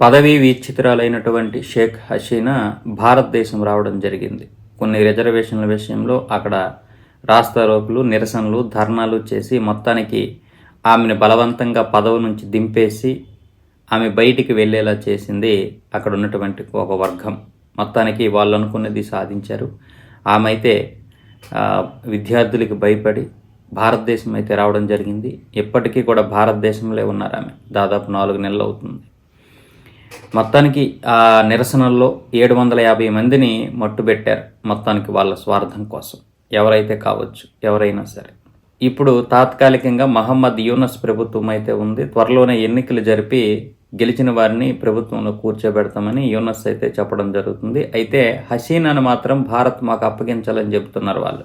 పదవీ వీక్షితురాలైనటువంటి షేక్ హసీనా భారతదేశం రావడం జరిగింది. కొన్ని రిజర్వేషన్ల విషయంలో అక్కడ రాస్తారోకులు నిరసనలు ధర్నాలు చేసి మొత్తానికి ఆమెను బలవంతంగా పదవి నుంచి దింపేసి ఆమె బయటికి వెళ్ళేలా చేసింది అక్కడ ఉన్నటువంటి ఒక వర్గం. మొత్తానికి వాళ్ళు అనుకున్నది సాధించారు. ఆమె అయితే విద్యార్థులకి భయపడి భారతదేశం అయితే రావడం జరిగింది. ఇప్పటికీ కూడా భారతదేశంలో ఉన్నారు ఆమె. దాదాపు నాలుగు నెలలు అవుతుంది. మొత్తానికి ఆ నిరసనల్లో ఏడు వందల యాభై మందిని మట్టుబెట్టారు మొత్తానికి వాళ్ళ స్వార్థం కోసం. ఎవరైతే కావచ్చు ఎవరైనా సరే. ఇప్పుడు తాత్కాలికంగా మహమ్మద్ యూనస్ ప్రభుత్వం అయితే ఉంది. త్వరలోనే ఎన్నికలు జరిపి గెలిచిన వారిని ప్రభుత్వంలో కూర్చోబెడతామని యూనస్ అయితే చెప్పడం జరుగుతుంది. అయితే హసీనాను మాత్రం భారత్ మాకు అప్పగించాలని చెబుతున్నారు వాళ్ళు.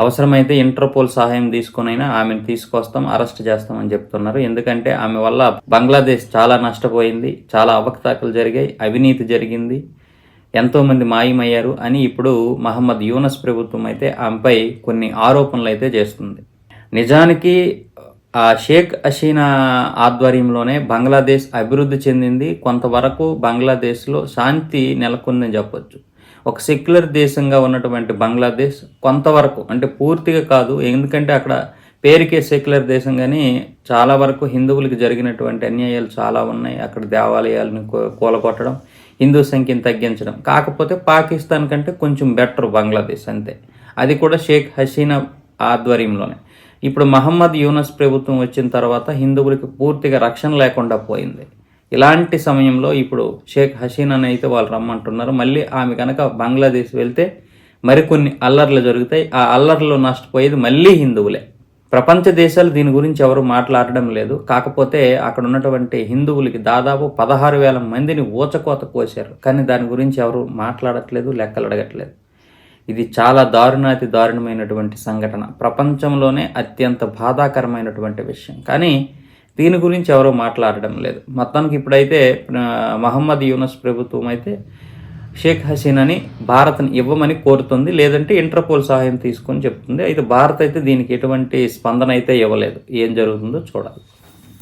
అవసరమైతే ఇంటర్పోల్ సహాయం తీసుకునైనా ఆమెను తీసుకొస్తాం అరెస్ట్ చేస్తామని చెప్తున్నారు. ఎందుకంటే ఆమె వల్ల బంగ్లాదేశ్ చాలా నష్టపోయింది చాలా అవకతవకలు జరిగాయి అవినీతి జరిగింది ఎంతోమంది మాయమయ్యారు అని ఇప్పుడు మహమ్మద్ యూనస్ ప్రభుత్వం అయితే ఆమెపై కొన్ని ఆరోపణలు అయితే చేస్తుంది. నిజానికి ఆ షేక్ హసీనా ఆధ్వర్యంలోనే బంగ్లాదేశ్ అభివృద్ధి చెందింది. కొంతవరకు బంగ్లాదేశ్లో శాంతి నెలకొందని చెప్పొచ్చు. ఒక సెక్యులర్ దేశంగా ఉన్నటువంటి బంగ్లాదేశ్ కొంతవరకు అంటే పూర్తిగా కాదు ఎందుకంటే అక్కడ పేరుకే సెక్యులర్ దేశం కానీ చాలా వరకు హిందువులకు జరిగినటువంటి అన్యాయాలు చాలా ఉన్నాయి. అక్కడ దేవాలయాలను కూలగొట్టడం హిందూ సంఖ్యను తగ్గించడం. కాకపోతే పాకిస్తాన్ కంటే కొంచెం బెటర్ బంగ్లాదేశ్ అంతే. అది కూడా షేక్ హసీనా ఆధ్వర్యంలోనే. ఇప్పుడు మహమ్మద్ యూనస్ ప్రభుత్వం వచ్చిన తర్వాత హిందువులకు పూర్తిగా రక్షణ లేకుండా పోయింది. ఇలాంటి సమయంలో ఇప్పుడు షేక్ హసీనాని అయితే వాళ్ళు రమ్మంటున్నారు. మళ్ళీ ఆమె కనుక బంగ్లాదేశ్ వెళ్తే మరికొన్ని అల్లర్లు జరుగుతాయి. ఆ అల్లర్లు నష్టపోయేది మళ్ళీ హిందువులే. ప్రపంచ దేశాలు దీని గురించి ఎవరు మాట్లాడడం లేదు. కాకపోతే అక్కడ ఉన్నటువంటి హిందువులకి దాదాపు పదహారు వేల మందిని ఊచకోత కోశారు. కానీ దాని గురించి ఎవరు మాట్లాడట్లేదు లెక్కలు అడగట్లేదు. ఇది చాలా దారుణాతి దారుణమైనటువంటి సంఘటన. ప్రపంచంలోనే అత్యంత బాధాకరమైనటువంటి విషయం. కానీ దీని గురించి ఎవరూ మాట్లాడడం లేదు. మొత్తానికి ఇప్పుడైతే మహమ్మద్ యూనస్ ప్రభుత్వం అయితే షేక్ హసీనాని భారత్ని ఇవ్వమని కోరుతుంది లేదంటే ఇంటర్పోల్ సహాయం తీసుకొని చెప్తుంది. అయితే భారత్ అయితే దీనికి ఎటువంటి స్పందన అయితే ఇవ్వలేదు. ఏం జరుగుతుందో చూడాలి.